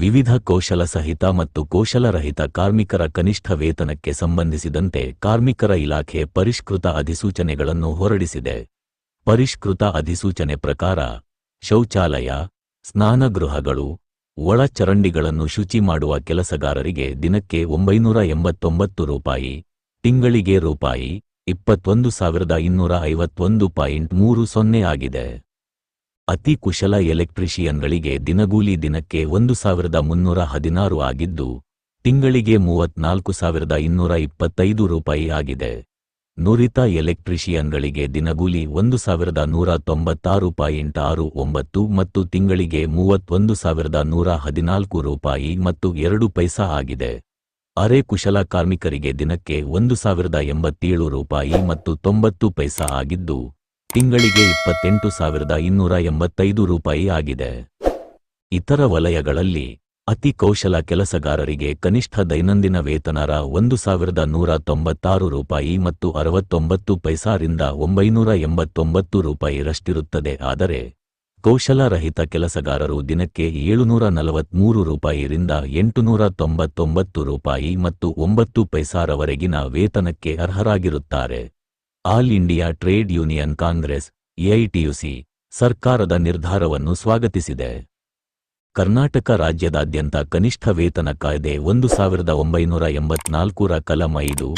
ವಿವಿಧ ಕೌಶಲ ಸಹಿತ ಮತ್ತು ಕೌಶಲರಹಿತ ಕಾರ್ಮಿಕರ ಕನಿಷ್ಠ ವೇತನಕ್ಕೆ ಸಂಬಂಧಿಸಿದಂತೆ ಕಾರ್ಮಿಕರ ಇಲಾಖೆ ಪರಿಷ್ಕೃತ ಅಧಿಸೂಚನೆಗಳನ್ನು ಹೊರಡಿಸಿದೆ. ಪರಿಷ್ಕೃತ ಅಧಿಸೂಚನೆ ಪ್ರಕಾರ, ಶೌಚಾಲಯ, ಸ್ನಾನಗೃಹಗಳು, ಒಳಚರಂಡಿಗಳನ್ನು ಶುಚಿ ಮಾಡುವ ಕೆಲಸಗಾರರಿಗೆ ದಿನಕ್ಕೆ ಒಂಬೈನೂರ ಎಂಬತ್ತೊಂಬತ್ತು ರೂಪಾಯಿ, ತಿಂಗಳಿಗೆ ರೂಪಾಯಿ ಇಪ್ಪತ್ತೊಂದು ಸಾವಿರದ ಇನ್ನೂರ ಐವತ್ತೊಂದು ಪಾಯಿಂಟ್ ಮೂರು ಸೊನ್ನೆ ಆಗಿದೆ. ಅತಿ ಕುಶಲ ಎಲೆಕ್ಟ್ರಿಷಿಯನ್ಗಳಿಗೆ ದಿನಗೂಲಿ ದಿನಕ್ಕೆ ಒಂದು ಸಾವಿರದ ಮುನ್ನೂರ ಹದಿನಾರು ಆಗಿದ್ದು, ತಿಂಗಳಿಗೆ ಮೂವತ್ನಾಲ್ಕು ಸಾವಿರದ ಇನ್ನೂರ ಇಪ್ಪತ್ತೈದು ರೂಪಾಯಿ ಆಗಿದೆ. ನುರಿತ ಎಲೆಕ್ಟ್ರಿಷಿಯನ್ಗಳಿಗೆ ದಿನಗೂಲಿ ಒಂದು ಸಾವಿರದ ನೂರ ತೊಂಬತ್ತಾರು ಪಾಯಿಂಟ್ ಆರು ಒಂಬತ್ತು ಮತ್ತು ತಿಂಗಳಿಗೆ ಮೂವತ್ತೊಂದು ಸಾವಿರದ ನೂರ ಹದಿನಾಲ್ಕು ರೂಪಾಯಿ ಮತ್ತು ಎರಡು ಪೈಸಾ ಆಗಿದೆ. ಅರೆ ಕುಶಲ ಕಾರ್ಮಿಕರಿಗೆ ದಿನಕ್ಕೆ ಒಂದು ಸಾವಿರದ ಎಂಬತ್ತೇಳು ರೂಪಾಯಿ ಮತ್ತು ತೊಂಬತ್ತು ಪೈಸಾ ಆಗಿದ್ದು ತಿಂಗಳಿಗೆ ಇಪ್ಪತ್ತೆಂಟು ಸಾವಿರದ ಇನ್ನೂರ ಎಂಬತ್ತೈದು ರೂಪಾಯಿ ಆಗಿದೆ. ಇತರ ವಲಯಗಳಲ್ಲಿ ಅತಿ ಕೌಶಲ ಕೆಲಸಗಾರರಿಗೆ ಕನಿಷ್ಠ ದೈನಂದಿನ ವೇತನರ ಒಂದು ಸಾವಿರದ ನೂರ ತೊಂಬತ್ತಾರು ರೂಪಾಯಿ ಮತ್ತು ಅರವತ್ತೊಂಬತ್ತು ಪೈಸಾರಿಂದ ಒಂಬೈನೂರ ಎಂಬತ್ತೊಂಬತ್ತು ರೂಪಾಯಿರಷ್ಟಿರುತ್ತದೆ. ಆದರೆ ಕೌಶಲರಹಿತ ಕೆಲಸಗಾರರು ದಿನಕ್ಕೆ ಏಳುನೂರ ನಲವತ್ಮೂರು ರೂಪಾಯಿರಿಂದ ಎಂಟುನೂರ ತೊಂಬತ್ತೊಂಬತ್ತು ರೂಪಾಯಿ ಮತ್ತು ಒಂಬತ್ತು ಪೈಸಾರವರೆಗಿನ ವೇತನಕ್ಕೆ ಅರ್ಹರಾಗಿರುತ್ತಾರೆ. All India trade union congress, AITUC, ಸರ್ಕಾರದ ನಿರ್ಧಾರವನ್ನು ಸ್ವಾಗತಿಸಿದೆ. ಕರ್ನಾಟಕ ರಾಜ್ಯದಾದ್ಯಂತ ಕನಿಷ್ಠ ವೇತನ ಕಾಯ್ದೆ ಒಂದು ಸಾವಿರದ ಒಂಬೈನೂರ ಎಂಬತ್ನಾಲ್ಕರ ಕಲಂ ಐದು,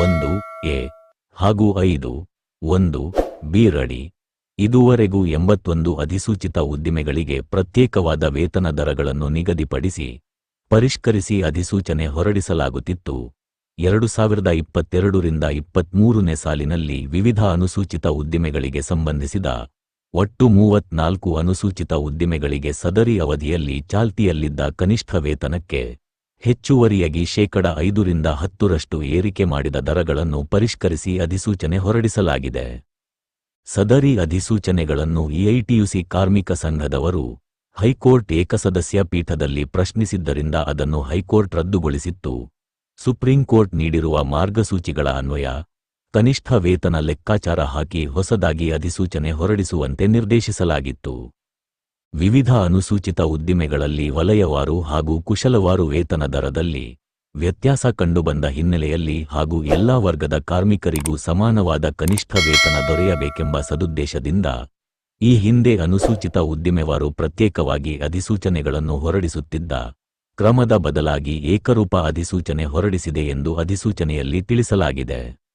ಒಂದು, ಎ, ಹಾಗೂ ಐದು, ಒಂದು ಬೀರಡಿ ಇದುವರೆಗೂ ಎಂಬತ್ತೊಂದು ಅಧಿಸೂಚಿತ ಉದ್ದಿಮೆಗಳಿಗೆ ಪ್ರತ್ಯೇಕವಾದ ವೇತನ ದರಗಳನ್ನು ನಿಗದಿಪಡಿಸಿ, ಪರಿಷ್ಕರಿಸಿ ಅಧಿಸೂಚನೆ ಹೊರಡಿಸಲಾಗುತ್ತಿತ್ತು. ಎರಡು ಸಾವಿರದ ಇಪ್ಪತ್ತೆರಡರಿಂದ ಇಪ್ಪತ್ಮೂರನೇ ಸಾಲಿನಲ್ಲಿ ವಿವಿಧ ಅನುಸೂಚಿತ ಉದ್ದಿಮೆಗಳಿಗೆ ಸಂಬಂಧಿಸಿದ ಒಟ್ಟು ಮೂವತ್ನಾಲ್ಕು ಅನುಸೂಚಿತ ಉದ್ದಿಮೆಗಳಿಗೆ ಸದರಿ ಅವಧಿಯಲ್ಲಿ ಚಾಲ್ತಿಯಲ್ಲಿದ್ದ ಕನಿಷ್ಠ ವೇತನಕ್ಕೆ ಹೆಚ್ಚುವರಿಯಾಗಿ ಶೇಕಡ ಐದರಿಂದ ಹತ್ತರಷ್ಟು ಏರಿಕೆ ಮಾಡಿದ ದರಗಳನ್ನು ಪರಿಷ್ಕರಿಸಿ ಅಧಿಸೂಚನೆ ಹೊರಡಿಸಲಾಗಿದೆ. ಸದರಿ ಅಧಿಸೂಚನೆಗಳನ್ನು ಇಐಟಿಯುಸಿ ಕಾರ್ಮಿಕ ಸಂಘದವರು ಹೈಕೋರ್ಟ್ ಏಕಸದಸ್ಯ ಪೀಠದಲ್ಲಿ ಪ್ರಶ್ನಿಸಿದ್ದರಿಂದ ಅದನ್ನು ಹೈಕೋರ್ಟ್ ರದ್ದುಗೊಳಿಸಿತ್ತು. ಸುಪ್ರೀಂ ಕೋರ್ಟ್ ನೀಡಿರುವ ಮಾರ್ಗಸೂಚಿಗಳ ಅನ್ವಯ, ಕನಿಷ್ಠ ವೇತನ ಲೆಕ್ಕಾಚಾರ ಹಾಕಿ ಹೊಸದಾಗಿ ಅಧಿಸೂಚನೆ ಹೊರಡಿಸುವಂತೆ ನಿರ್ದೇಶಿಸಲಾಗಿತ್ತು. ವಿವಿಧ ಅನುಸೂಚಿತ ಉದ್ದಿಮೆಗಳಲ್ಲಿ ವಲಯವಾರು ಹಾಗೂ ಕುಶಲವಾರು ವೇತನ ದರದಲ್ಲಿ ವ್ಯತ್ಯಾಸ ಕಂಡುಬಂದ ಹಿನ್ನೆಲೆಯಲ್ಲಿ ಹಾಗೂ ಎಲ್ಲಾ ವರ್ಗದ ಕಾರ್ಮಿಕರಿಗೂ ಸಮಾನವಾದ ಕನಿಷ್ಠ ವೇತನ ದೊರೆಯಬೇಕೆಂಬ ಸದುದ್ದೇಶದಿಂದ ಈ ಹಿಂದೆ ಅನುಸೂಚಿತ ಉದ್ದಿಮೆವಾರು ಪ್ರತ್ಯೇಕವಾಗಿ ಅಧಿಸೂಚನೆಗಳನ್ನು ಹೊರಡಿಸುತ್ತಿದ್ದ ಕ್ರಮದ ಬದಲಾಗಿ ಏಕರೂಪ ಅಧಿಸೂಚನೆ ಹೊರಡಿಸಿದೆ ಎಂದು ಅಧಿಸೂಚನೆಯಲ್ಲಿ ತಿಳಿಸಲಾಗಿದೆ.